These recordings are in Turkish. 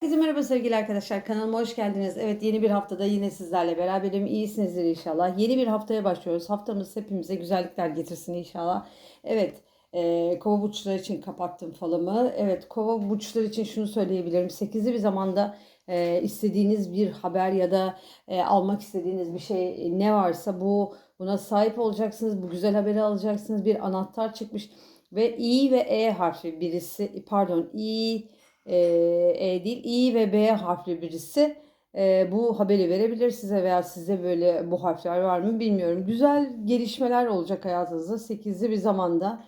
Herkese merhaba sevgili arkadaşlar. Kanalıma hoş geldiniz. Evet yeni bir haftada yine sizlerle beraberim. İyisinizdir inşallah. Yeni bir haftaya başlıyoruz. Haftamız hepimize güzellikler getirsin inşallah. Evet e, kova burçları için kapattım falımı. Evet kova burçları için şunu söyleyebilirim. 8'li bir zamanda e, istediğiniz bir haber ya da e, almak istediğiniz bir şey ne varsa bu buna sahip olacaksınız. Bu güzel haberi alacaksınız. Bir anahtar çıkmış ve I ve E harfi birisi pardon I e, E değil İ ve B harfli birisi e, bu haberi verebilir size veya size böyle bu harfler var mı bilmiyorum. Güzel gelişmeler olacak hayatınızda 8'li bir zamanda.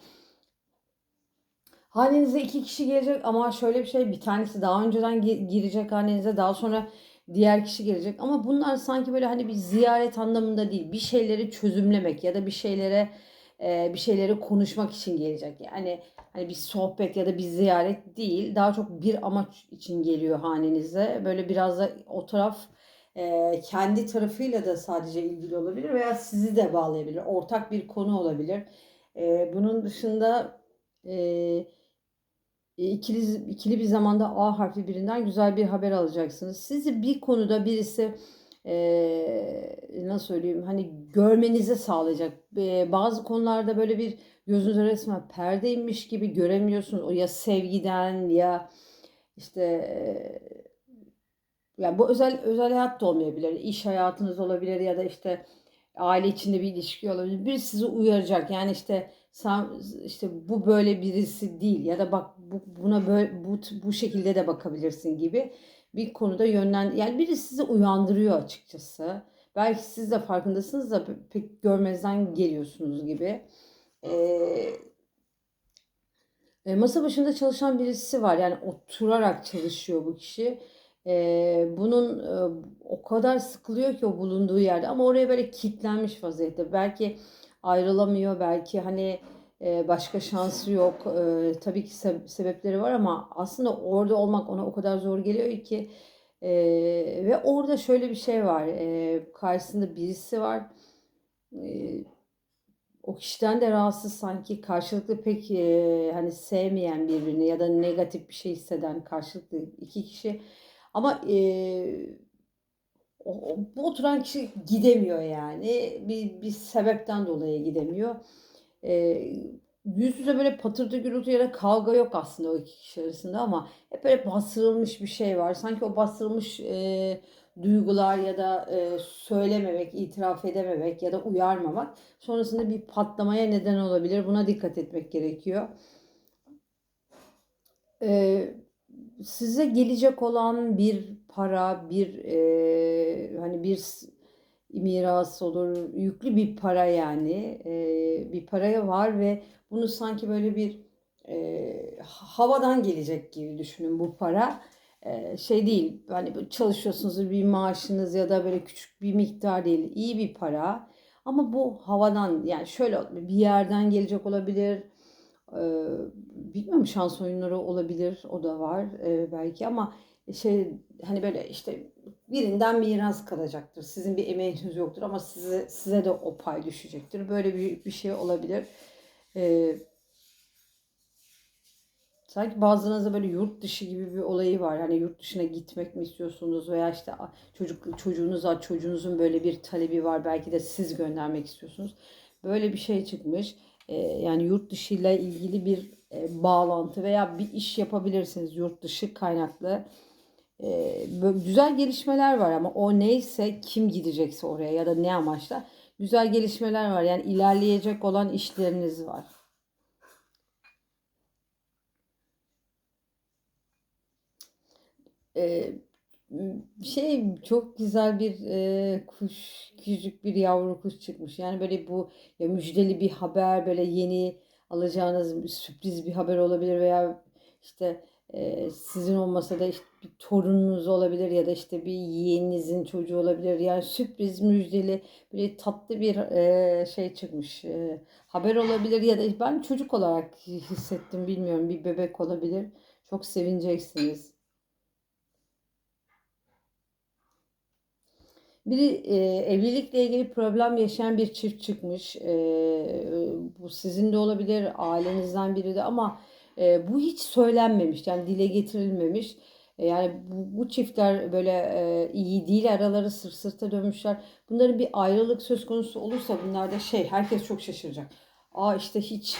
Hanenize iki kişi gelecek ama şöyle bir şey bir tanesi daha önceden gi- girecek hanenize daha sonra diğer kişi gelecek ama bunlar sanki böyle hani bir ziyaret anlamında değil bir şeyleri çözümlemek ya da bir şeylere e, bir şeyleri konuşmak için gelecek. Yani hani bir sohbet ya da bir ziyaret değil daha çok bir amaç için geliyor hanenize. Böyle biraz da o taraf e, kendi tarafıyla da sadece ilgili olabilir veya sizi de bağlayabilir. Ortak bir konu olabilir. E, bunun dışında e, ikili, ikili bir zamanda A harfi birinden güzel bir haber alacaksınız. Sizi bir konuda birisi eee, nasıl söyleyeyim hani görmenizi sağlayacak. Eee, bazı konularda böyle bir gözünüze resmen perdeymiş gibi göremiyorsunuz. O ya sevgiden ya işte eee, yani bu özel özel hayat da olmayabilir. İş hayatınız olabilir ya da işte aile içinde bir ilişki olabilir. Biri sizi uyaracak. Yani işte sen işte bu böyle birisi değil ya da bak bu, buna böyle bu, bu şekilde de bakabilirsin gibi bir konuda yönlen yani biri sizi uyandırıyor açıkçası. Belki siz de farkındasınız da pe- pek görmezden geliyorsunuz gibi. Ee, e, masa başında çalışan birisi var. Yani oturarak çalışıyor bu kişi. Ee, bunun e, o kadar sıkılıyor ki o bulunduğu yerde ama oraya böyle kilitlenmiş vaziyette. Belki ayrılamıyor, belki hani başka şansı yok. E, tabii ki se- sebepleri var ama aslında orada olmak ona o kadar zor geliyor ki. E, ve orada şöyle bir şey var. Karşısında birisi var. O kişiden de rahatsız sanki karşılıklı pek e, hani sevmeyen birbirini ya da negatif bir şey hisseden karşılıklı iki kişi ama e, bu oturan kişi gidemiyor yani bir, bir sebepten dolayı gidemiyor. E, yüz yüze böyle patırtı gürültü ya da kavga yok aslında o iki kişi arasında ama hep böyle bastırılmış bir şey var. Sanki o bastırılmış e, duygular ya da e, söylememek, itiraf edememek ya da uyarmamak sonrasında bir patlamaya neden olabilir. Buna dikkat etmek gerekiyor. E, size gelecek olan bir para, bir e, hani bir miras olur, yüklü bir para yani e, bir paraya var ve bunu sanki böyle bir e, havadan gelecek gibi düşünün bu para. E, şey değil, hani çalışıyorsunuz bir maaşınız ya da böyle küçük bir miktar değil, iyi bir para. Ama bu havadan yani şöyle bir yerden gelecek olabilir Eee, bilmiyorum şans oyunları olabilir. O da var eee, belki ama şey hani böyle işte birinden miras kalacaktır. Sizin bir emeğiniz yoktur ama size size de o pay düşecektir. Böyle bir bir şey olabilir. Eee, sanki bazılarınızda böyle yurt dışı gibi bir olayı var. Hani yurt dışına gitmek mi istiyorsunuz veya işte çocuk çocuğunuz var, çocuğunuzun böyle bir talebi var. Belki de siz göndermek istiyorsunuz. Böyle bir şey çıkmış. Ee, yani yurt dışı ile ilgili bir e, bağlantı veya bir iş yapabilirsiniz yurt dışı kaynaklı. Böyle güzel gelişmeler var ama o neyse kim gidecekse oraya ya da ne amaçla güzel gelişmeler var. Yani ilerleyecek olan işleriniz var. Ee, şey çok güzel bir e, kuş küçük bir yavru kuş çıkmış. Yani böyle bu ya müjdeli bir haber böyle yeni alacağınız bir sürpriz bir haber olabilir veya işte e, sizin olmasa da işte bir torununuz olabilir ya da işte bir yeğeninizin çocuğu olabilir. Yani sürpriz müjdeli böyle tatlı bir e, şey çıkmış. E, haber olabilir ya da ben çocuk olarak hissettim bilmiyorum bir bebek olabilir. Çok sevineceksiniz. Biri e, evlilikle ilgili problem yaşayan bir çift çıkmış. E, bu sizin de olabilir, ailenizden biri de ama e, bu hiç söylenmemiş, yani dile getirilmemiş. E, Yani bu, bu çiftler böyle e, iyi değil araları sırt sırta dönmüşler. Bunların bir ayrılık söz konusu olursa bunlarda şey herkes çok şaşıracak. Aa işte hiç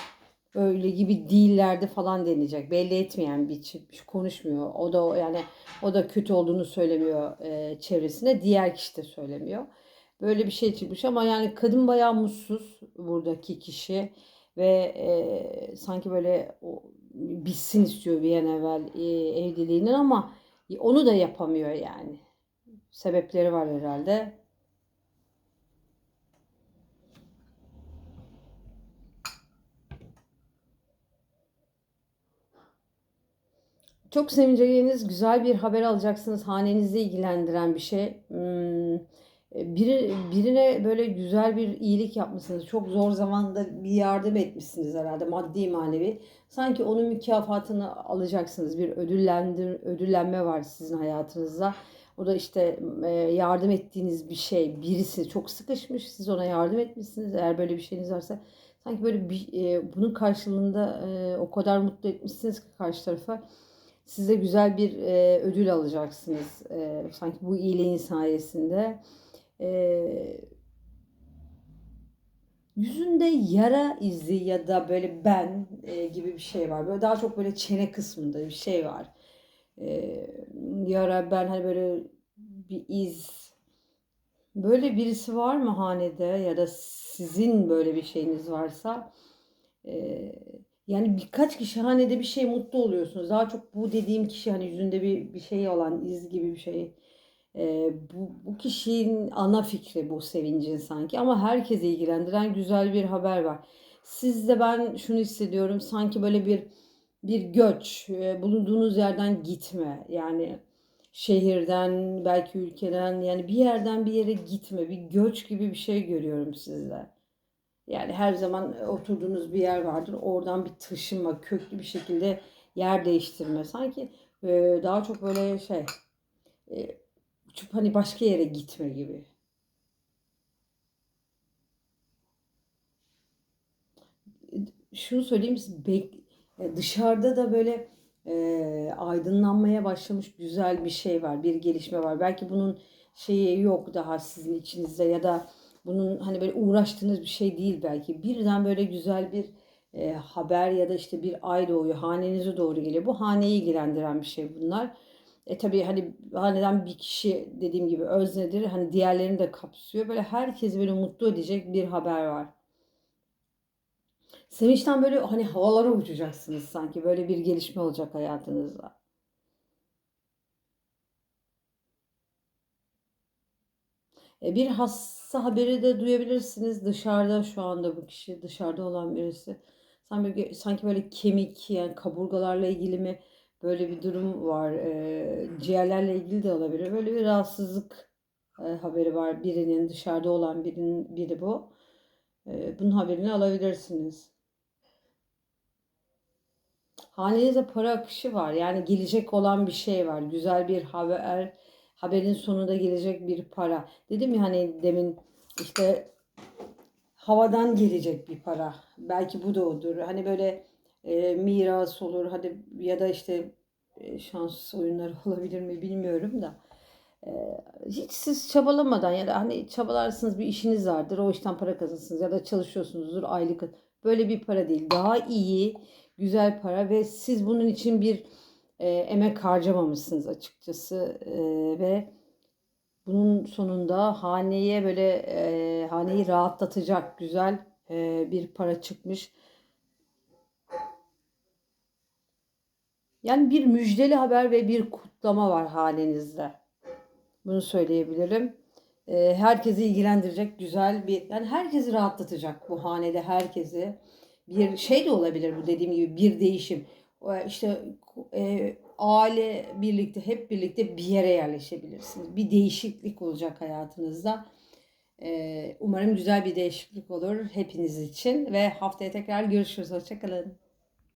öyle gibi değillerdi falan denilecek. Belli etmeyen bir çift konuşmuyor. O da yani o da kötü olduğunu söylemiyor e, çevresine. Diğer kişi de söylemiyor. Böyle bir şey çıkmış ama yani kadın bayağı mutsuz buradaki kişi ve e, sanki böyle o, bitsin istiyor bir an evvel e, evliliğinin ama onu da yapamıyor yani. Sebepleri var herhalde. Çok sevineceğiniz güzel bir haber alacaksınız. Hanenizi ilgilendiren bir şey. Hmm, biri, birine böyle güzel bir iyilik yapmışsınız. Çok zor zamanda bir yardım etmişsiniz herhalde maddi manevi. Sanki onun mükafatını alacaksınız. Bir ödüllendir, ödüllenme var sizin hayatınızda. O da işte e, yardım ettiğiniz bir şey. Birisi çok sıkışmış. Siz ona yardım etmişsiniz. Eğer böyle bir şeyiniz varsa sanki böyle bir, e, bunun karşılığında e, o kadar mutlu etmişsiniz ki karşı tarafa size güzel bir ödül alacaksınız. Sanki bu iyiliğin sayesinde. Yüzünde yara izi ya da böyle ben e, gibi bir şey var. Böyle daha çok böyle çene kısmında bir şey var. E, yara ben hani böyle bir iz. Böyle birisi var mı hanede ya da sizin böyle bir şeyiniz varsa e, yani birkaç kişi hanede bir şey mutlu oluyorsunuz. Daha çok bu dediğim kişi hani yüzünde bir, bir şey olan iz gibi bir şey. Ee, bu, bu kişinin ana fikri bu sevincin sanki ama herkese ilgilendiren güzel bir haber var. Sizde ben şunu hissediyorum sanki böyle bir bir göç, e, bulunduğunuz yerden gitme yani şehirden belki ülkeden yani bir yerden bir yere gitme bir göç gibi bir şey görüyorum sizde. Yani her zaman oturduğunuz bir yer vardır. Oradan bir taşınma, köklü bir şekilde yer değiştirme. Sanki e, daha çok böyle şey e, uçup hani başka yere gitme gibi. Şunu söyleyeyim e, dışarıda da böyle e, aydınlanmaya başlamış güzel bir şey var, bir gelişme var. Belki bunun şeyi yok daha sizin içinizde ya da bunun hani böyle uğraştığınız bir şey değil belki. Birden böyle güzel bir e, haber ya da işte bir ay doğuyor. Hanenize doğru geliyor. Bu haneyi ilgilendiren bir şey bunlar. E tabii hani haneden bir kişi dediğim gibi öznedir. Hani diğerlerini de kapsıyor. Böyle herkes böyle mutlu edecek bir haber var. Sevinçten böyle hani havalara uçacaksınız sanki. Böyle bir gelişme olacak hayatınızda. E, bir hasta haberi de duyabilirsiniz. Dışarıda şu anda bu kişi dışarıda olan birisi. Sanki, sanki böyle kemik yani kaburgalarla ilgili mi böyle bir durum var. E, ciğerlerle ilgili de olabilir. Böyle bir rahatsızlık e, haberi var. Birinin dışarıda olan birinin biri bu. bunun haberini alabilirsiniz. Hanenize para akışı var. Yani gelecek olan bir şey var. Güzel bir haber haberin sonunda gelecek bir para. Dedim ya hani demin işte havadan gelecek bir para. Belki bu da odur. Hani böyle e, miras olur hadi ya da işte e, şans oyunları olabilir mi bilmiyorum da. E, hiç siz çabalamadan ya da hani çabalarsınız bir işiniz vardır o işten para kazanırsınız ya da çalışıyorsunuzdur aylık. Böyle bir para değil. Daha iyi, güzel para ve siz bunun için bir e, emek harcamamışsınız açıkçası e, ve bunun sonunda haneye böyle e, haneyi rahatlatacak güzel e, bir para çıkmış. Yani bir müjdeli haber ve bir kutlama var hanenizde. Bunu söyleyebilirim. E, herkesi ilgilendirecek güzel bir yani herkesi rahatlatacak bu hanede herkesi. Bir şey de olabilir bu dediğim gibi bir değişim işte e, aile birlikte hep birlikte bir yere yerleşebilirsiniz. Bir değişiklik olacak hayatınızda. E, umarım güzel bir değişiklik olur hepiniz için ve haftaya tekrar görüşürüz. Hoşçakalın.